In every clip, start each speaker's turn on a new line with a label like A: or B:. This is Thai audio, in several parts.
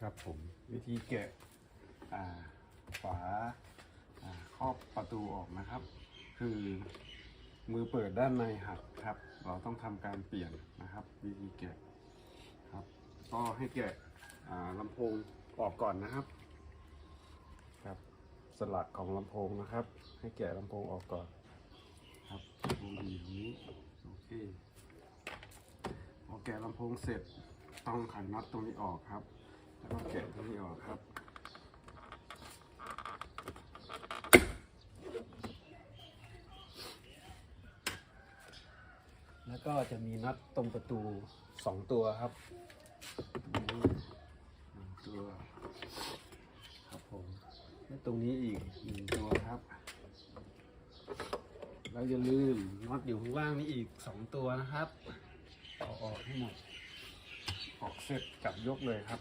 A: ครับผมวิธีแกะอ่าฝาอ่าครอบประตูออกนะครับ คือมือเปิดด้านในหักครับ เราต้องทำการเปลี่ยนนะครับ วิธีแกะครับ ก็ให้แกะอ่าลำโพงออกก่อนนะครับครับสลักของลำโพงนะครับ ให้แกะลำโพงออกก่อนครับดูดีตรงนี้โอเคพอแกะลำโพงเสร็จต้องไขน็อตตรงนี้ออกครับ แก็แกะตรงนี้ออกครับ แล้วก็จะมีน็อตตรงประตูสองตัวครับหนึ่งตัว ครับผม และตรงนี้อีกหนึ่งตัวครับ แล้วอย่าลืมน็อตอยู่ข้างล่างนี่อีกสองตัวนะครับเอาออกให้หมดออกเสร็จกลับยกเลยครับ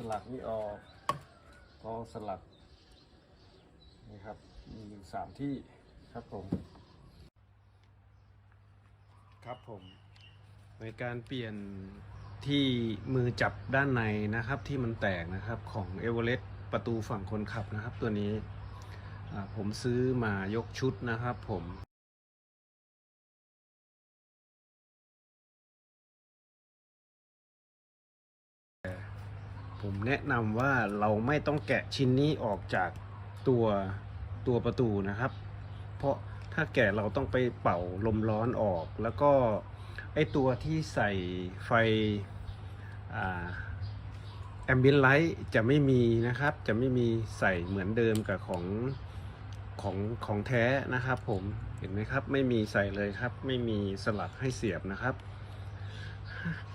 A: ป หลักนี่ออกก็สลักนี่ครับ มีอยู่สามที่ครับผม ครับผมในการเปลี่ยนที่มือจับด้านในนะครับ ที่มันแตกนะครับของเอเวอเรสต์ประตูฝั่งคนขับนะครับ ตัวนี้ผมซื้อมายกชุดนะครับผม ผมแนะนำว่าเราไม่ต้องแกะชิ้นนี้ออกจากตัวตัวประตูนะครับ เพราะถ้าแกะเราต้องไปเป่าลมร้อนออก แล้วก็ไอตัวที่ใส่ไฟแอมเบียนไลท์จะไม่มีนะครับ จะไม่มีใส่เหมือนเดิมกับของของของแท้นะครับผมเห็นไหมครับ ไม่มีใส่เลยครับ ไม่มีสลักให้เสียบนะครับ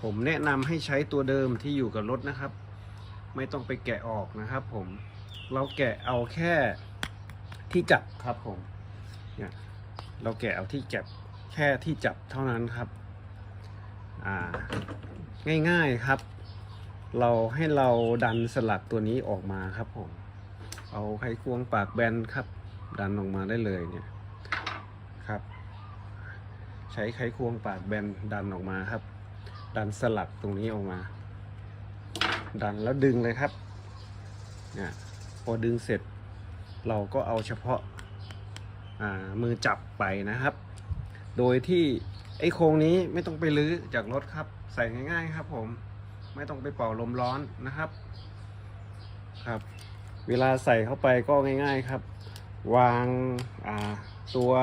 A: ผมแนะนำให้ใช้ตัวเดิมที่อยู่กับรถนะครับ ไม่ต้องไปแกะออกนะครับผมเราแกะเอาแค่ที่จับครับผมเนี่ยเราแกะเอาที่จับแค่ที่จับเท่านั้นครับอ่าง่ายๆครับ เราให้เราดันสลักตัวนี้ออกมาครับผมเอาไขควงปากแบนครับ ดันออกมาได้เลยเนี่ยครับ ใช้ไขควงปากแบนดันออกมาครับ ดันสลักตรงนี้ออกมา ดันแล้วดึงเลยครับเนี่ยพอดึงเสร็จ เราก็เอาเฉพาะามือจับไปนะครับ โดยที่ไอ้โครงนี้ไม่ต้องไปลื้อจากรถครับ ใส่ง่าย ๆ ครับ ผมไม่ต้องไปเป่าลมร้อนนะครับครับ เวลาใส่เข้าไปก็ง่าย ๆครับ วางาตัว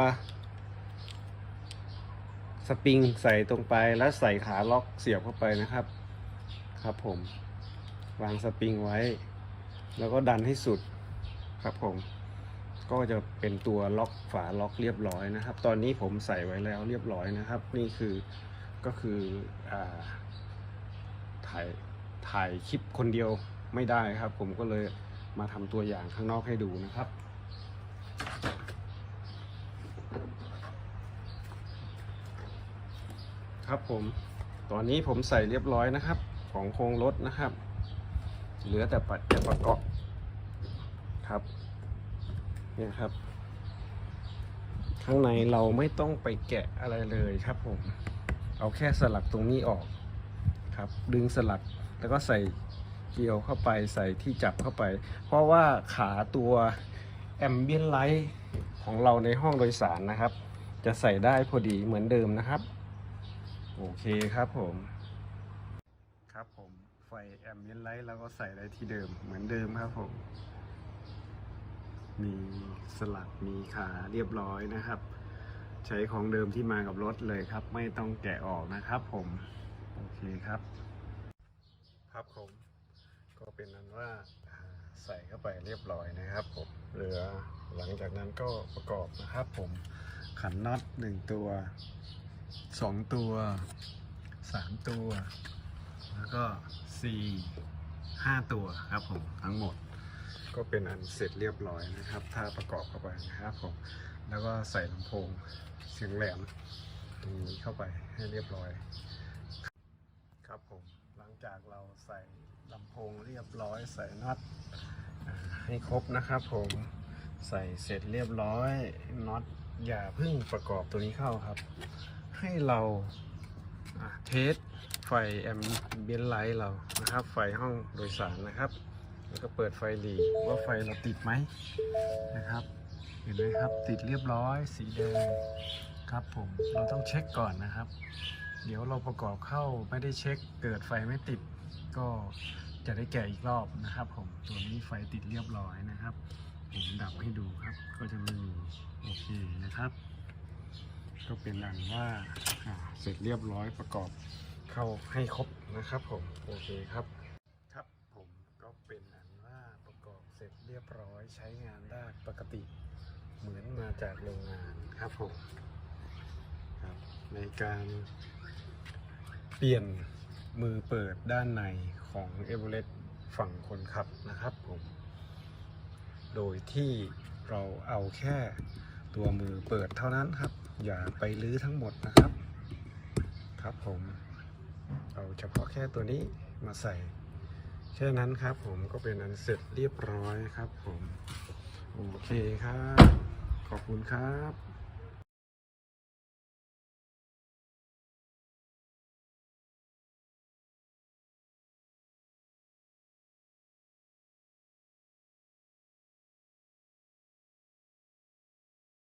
A: สปริงใส่ตรงไปแล้วใส่ขาล็อกเสียบเข้าไปนะครับ ครับผม วางสปริงไว้ แล้วก็ดันให้สุดครับผม ก็จะเป็นตัวล็อกฝาล็อกเรียบร้อยนะครับ ตอนนี้ผมใส่ไว้แล้วเรียบร้อยนะครับ นี่คือก็คืออถ่ายถ่ายคลิปคนเดียวไม่ได้ครับ ผมก็เลยมาทำตัวอย่างข้างนอกให้ดูนะครับครับผม ตอนนี้ผมใส่เรียบร้อยนะครับ ของโครงรถนะครับ เหลือแต่ปัดแต่ประกอบครับเนี่ยครับ ข้างในเราไม่ต้องไปแกะอะไรเลยครับผม เอาแค่สลักตรงนี้ออกครับ ดึงสลักแล้วก็ใส่เกลียวเข้าไปใส่ที่จับเข้าไป เพราะว่าขาตัวแอมเบียนไลท์ของเราในห้องโดยสารนะครับ จะใส่ได้พอดีเหมือนเดิมนะครับ โอเคครับผม แอมเบียนไลท์เราก็ใส่ได้ที่เดิมเหมือนเดิมครับผม มีสลักมีขาเรียบร้อยนะครับ ใช้ของเดิมที่มากับรถเลยครับ ไม่ต้องแกะออกนะครับผมโอเคครับ ครับผม ก็เป็นนั้นว่าใส่เข้าไปเรียบร้อยนะครับผมเหลือหลังจากนั้นก็ประกอบนะครับผมขันน็อตหนึ่งตัวสองตัวสามตัว แล้วก็ สี่ห้าตัวครับผมทั้งหมด ก็เป็นอันเสร็จเรียบร้อยนะครับ ถ้าประกอบเข้าไปนะครับผมแล้วก็ใส่ลำโพงเสียงแหลมตรงนี้เข้าไปให้เรียบร้อย ครับผมหลังจากเราใส่ลำโพงเรียบร้อย ใส่น็อตให้ครบนะครับผมใส่เสร็จเรียบร้อยน็อตอย่าเพิ่งประกอบตัวนี้เข้าครับ ให้เราเทส ไฟแอมเบียนไลท์เรานะครับ ไฟห้องโดยสารนะครับ แล้วก็เปิดไฟหลีว่าไฟเราติดไหมนะครับเห็นไหมครับติดเรียบร้อยสีแดงครับผมเราต้องเช็คก่อนนะครับ เดี๋ยวเราประกอบเข้าไม่ได้เช็คเกิดไฟไม่ติด ก็จะได้แกะอีกรอบนะครับ ผมตัวนี้ไฟติดเรียบร้อยนะครับผมดับให้ดูครับก็จะไม่มีโอเคนะครับ ก็เป็นอันว่าเสร็จเรียบร้อยประกอบ เข้าให้ครบนะครับผมโอเคครับครับผมก็เป็นอันว่าประกอบเสร็จเรียบร้อยใช้งานได้ปกติเหมือนมาจากโรงงานครับผมครับในการเปลี่ยนมือเปิดด้านในของเอเวอเรสต์ฝั่งคนขับนะครับผม โดยที่เราเอาแค่ตัวมือเปิดเท่านั้นครับ อย่าไปลื้อทั้งหมดนะครับ ครับผม เอาเฉพาะแค่ตัวนี้มาใส่แค่นั้นครับผมก็เป็นอันเสร็จเรียบร้อยครับผม โอเคครับ ขอบคุณครับ